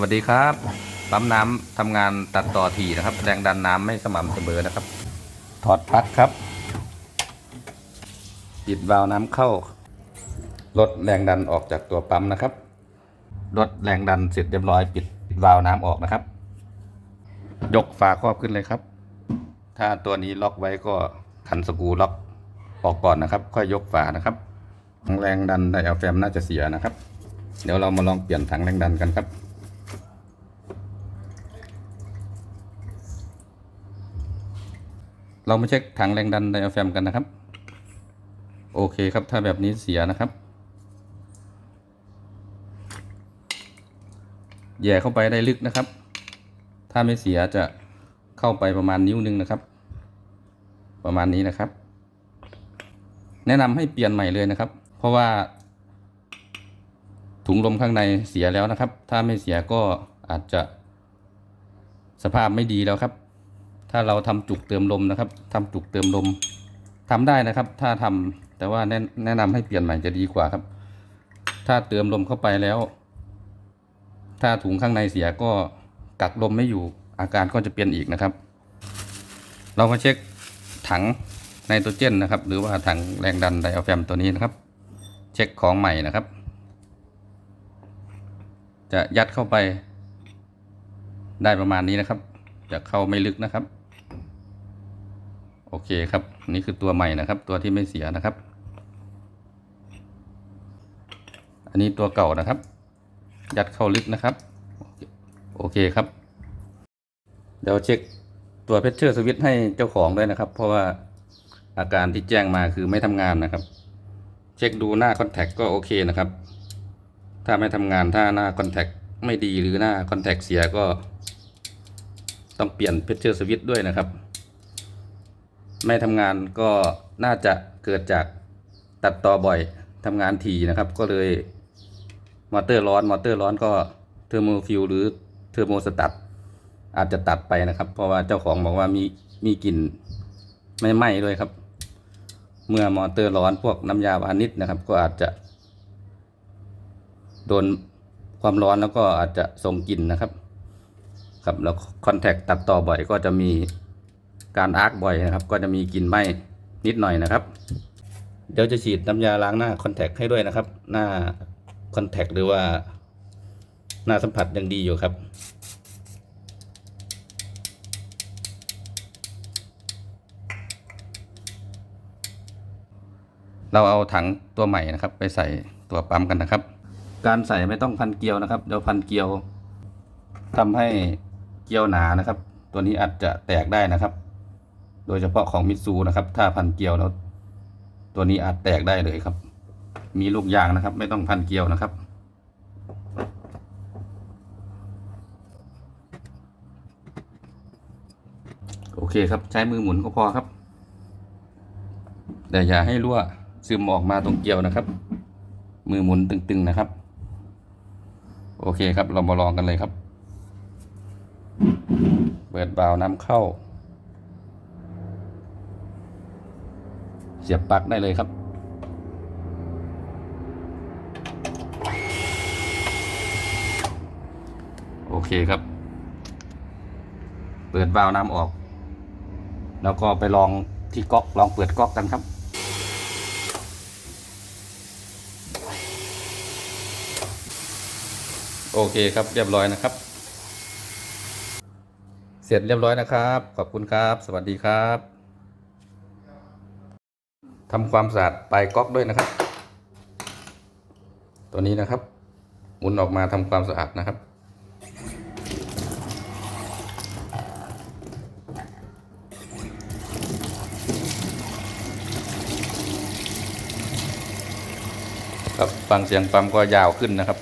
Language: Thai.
วัสดีครับปั๊มน้ำทำงานตัดต่อถี่นะครับ แรงดันน้ำไม่สม่ำเสมอนะครับ ถอดปลั๊กครับ ปิดวาล์วน้ำเข้า ลดแรงดันออกจากตัวปั๊มนะครับ ลดแรงดันเสร็จเรียบร้อย ปิดวาล์วน้ำออกนะครับ ยกฝาครอบขึ้นเลยครับ ถ้าตัวนี้ล็อกไว้ก็ขันสกูล็อกออกก่อนนะครับ ค่อยยกฝานะครับแรงดันไดอะแฟมน่าจะเสียนะครับ เดี๋ยวเรามาลองเปลี่ยนถังแรงดันกันครับ เรามาเช็คถังแรงดันไดอะแฟมกันนะครับ โอเคครับ ถ้าแบบนี้เสียนะครับ แย่เข้าไปได้ลึกนะครับ ถ้าไม่เสียจะเข้าไปประมาณนิ้วหนึงนะครับ ประมาณนี้นะครับ แนะนำให้เปลี่ยนใหม่เลยนะครับ เพราะว่า ถุงลมข้างในเสียแล้วนะครับ ถ้าไม่เสียก็อาจจะสภาพไม่ดีแล้วครับ ถ้าเราทำจุกเติมลมนะครับทำจุกเติมลมทำได้นะครับ ถ้าทำแต่ว่าแนะแนะนำให้เปลี่ยนใหม่จะดีกว่าครับ ถ้าเติมลมเข้าไปแล้ว ถ้าถุงข้างในเสียก็กักลมไม่อยู่อาการก็จะเปลี่ยนอีกนะครับ เรามาเช็คถังไนโตรเจนนะครับ หรือว่าถังแรงดันไดอะแฟมตัวนี้นะครับ เช็คของใหม่นะครับ จะยัดเข้าไปได้ประมาณนี้นะครับ จะเข้าไม่ลึกนะครับ โอเคครับ นี่คือตัวใหม่นะครับ ตัวที่ไม่เสียนะครับ อันนี้ตัวเก่านะครับ ยัดเข้าลึกนะครับ โอเคครับ เดี๋ยวเช็คตัวเพชเชอร์สวิตให้เจ้าของด้วยนะครับ เพราะว่าอาการที่แจ้งมาคือไม่ทำงานนะครับ เช็คดูหน้าคอนแทคก็โอเคนะครับ ถ้าไม่ทำงานถ้าหน้าคอนแทคไม่ดีหรือหน้าคอนแทคเสียก็ต้องเปลี่ยนเพชเชอร์สวิตด้วยนะครับ ไม่ทำงานก็น่าจะเกิดจากตัดต่อบ่อยทำงานถี่นะครับ ก็เลยมอเตอร์ร้อนมอเตอร์ร้อนก็เทอร์โมฟิลหรือเทอร์โมสตัดอาจจะตัดไปนะครับ เพราะว่าเจ้าของบอกว่ามีมีกลิ่นไม่ไหม้ด้วยครับ เมื่อมอเตอร์ร้อนพวกน้ำยาพานิชนะครับ ก็อาจจะโดนความร้อนแล้วก็อาจจะส่งกลิ่นนะครับ ครับแล้วคอนแทคตัดต่อบ่อยก็จะมี การอาร์คบ่อยนะครับ ก็จะมีกลิ่นไหม้นิดหน่อยนะครับ เดี๋ยวจะฉีดน้ำยาล้างหน้าคอนแทคให้ด้วยนะครับ หน้าคอนแทคหรือว่า หน้าสัมผัสยังดีอยู่ครับเราเอาถังตัวใหม่นะครับ ไปใส่ตัวปั๊มกันนะครับ การใส่ไม่ต้องพันเกลียวนะครับเดี๋ยวพันเกลียวทำให้เกลียวหนานะครับ ตัวนี้อาจจะแตกได้นะครับ โดยเฉพาะของมิซูนะครับ ถ้าพันเกลียวแล้วตัวนี้อาจแตกได้เลยครับ มีลูกยางนะครับ ไม่ต้องพันเกลียวนะครับ โอเคครับใช้มือหมุนก็พอครับ แต่อย่าให้รั่วซึมออกมาตรงเกลียวนะครับ มือหมุนตึงๆนะครับ โอเคครับเรามาลองกันเลยครับ เปิดบาล์วน้ำเข้า เสียบปลั๊กได้เลยครับ โอเคครับ เปิดวาล์วน้ำออก แล้วก็ไปลองที่ก๊อกลองเปิดก๊อกกันครับโอเคครับเรียบร้อยนะครับ เสร็จเรียบร้อยนะครับ ขอบคุณครับ สวัสดีครับ ทำความสะอาดปลายก๊อกด้วยนะครับ ตัวนี้นะครับ หมุนออกมาทำความสะอาดนะครับ ครับฟังเสียงปั๊มก็ยาวขึ้นนะครับ